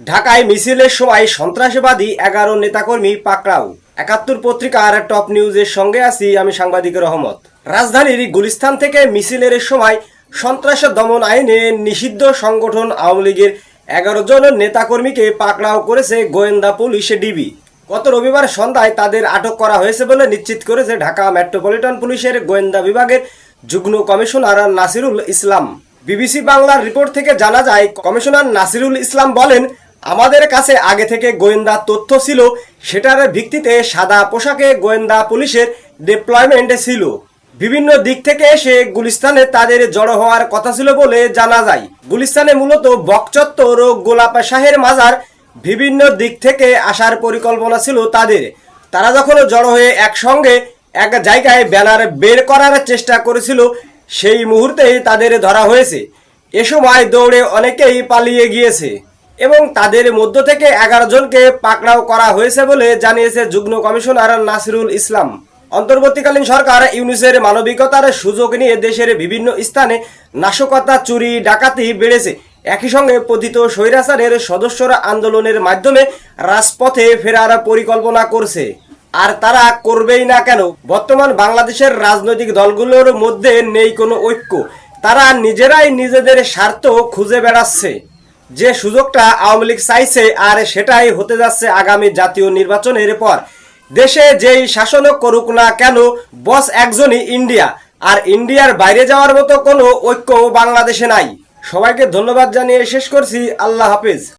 ঢাকায় মিছিলের সময় সন্ত্রাসবাদী এগারো নেতাকর্মী পাকড়াও। একাত্তর পত্রিকার টপ নিউজের সঙ্গে আছি আমি সাংবাদিক রহমত। রাজধানীর গুলিস্তান থেকে মিছিলের সময় সন্ত্রাস দমন আইনে নিষিদ্ধ সংগঠন আওয়ামী লীগের এগারো জন নেতাকর্মীকে পাকড়াও করেছে গোয়েন্দা পুলিশ ডিবি। গত রবিবার সন্ধ্যায় তাদের আটক করা হয়েছে বলে নিশ্চিত করেছে ঢাকা মেট্রোপলিটন পুলিশের গোয়েন্দা বিভাগের যুগ্ম কমিশনার নাসিরুল ইসলাম। বিবিসি বাংলার রিপোর্ট থেকে জানা যায়, কমিশনার নাসিরুল ইসলাম বলেন আমাদের কাছে আগে থেকে গোয়েন্দা তথ্য ছিল, সেটার ভিত্তিতে সাদা পোশাকে গোয়েন্দা পুলিশের ডিপ্লয়মেন্ট ছিল। বিভিন্ন দিক থেকে এসে গুলিস্তানে তাদের জড়ো হওয়ার কথা ছিল বলে জানা যায়। গুলিস্তানে মূলত বকচত্বর ও গোলাপ শাহের মাজার বিভিন্ন দিক থেকে আসার পরিকল্পনা ছিল তাদের। তারা যখন জড়ো হয়ে একসঙ্গে এক জায়গায় ব্যানার বের করার চেষ্টা করেছিল, সেই মুহূর্তেই তাদের ধরা হয়েছে। এ সময় দৌড়ে অনেকেই পালিয়ে গিয়েছে। এবং তাদের মধ্য থেকে এগারো জনকে পাকড়াও করা হয়েছে বলে জানিয়েছে যুগ্ম কমিশনার নাসিরুল ইসলাম। অন্তর্বর্তীকালীন সরকার ইউনিসের মানবিকতার সুযোগ নিয়ে দেশের বিভিন্ন স্থানে নাশকতা, চুরি, ডাকাতি বেড়েছে। একই সঙ্গে পতিত স্বৈরাচারের সদস্যরা আন্দোলনের মাধ্যমে রাজপথে ফেরার পরিকল্পনা করছে। আর তারা করবেই না কেন? বর্তমান বাংলাদেশের রাজনৈতিক দলগুলোর মধ্যে নেই কোনো ঐক্য। তারা নিজেরাই নিজেদের স্বার্থ খুঁজে বেড়াচ্ছে। যে সুযোগটা আওয়ামী লীগ চাইছে আর সেটাই হতে যাচ্ছে আগামী জাতীয় নির্বাচনের পর। দেশে যেই শাসনও করুক না কেন, বস একজনই ইন্ডিয়া। আর ইন্ডিয়ার বাইরে যাওয়ার মতো কোনো ঐক্য বাংলাদেশে নাই। সবাইকে ধন্যবাদ জানিয়ে শেষ করছি। আল্লাহ হাফিজ।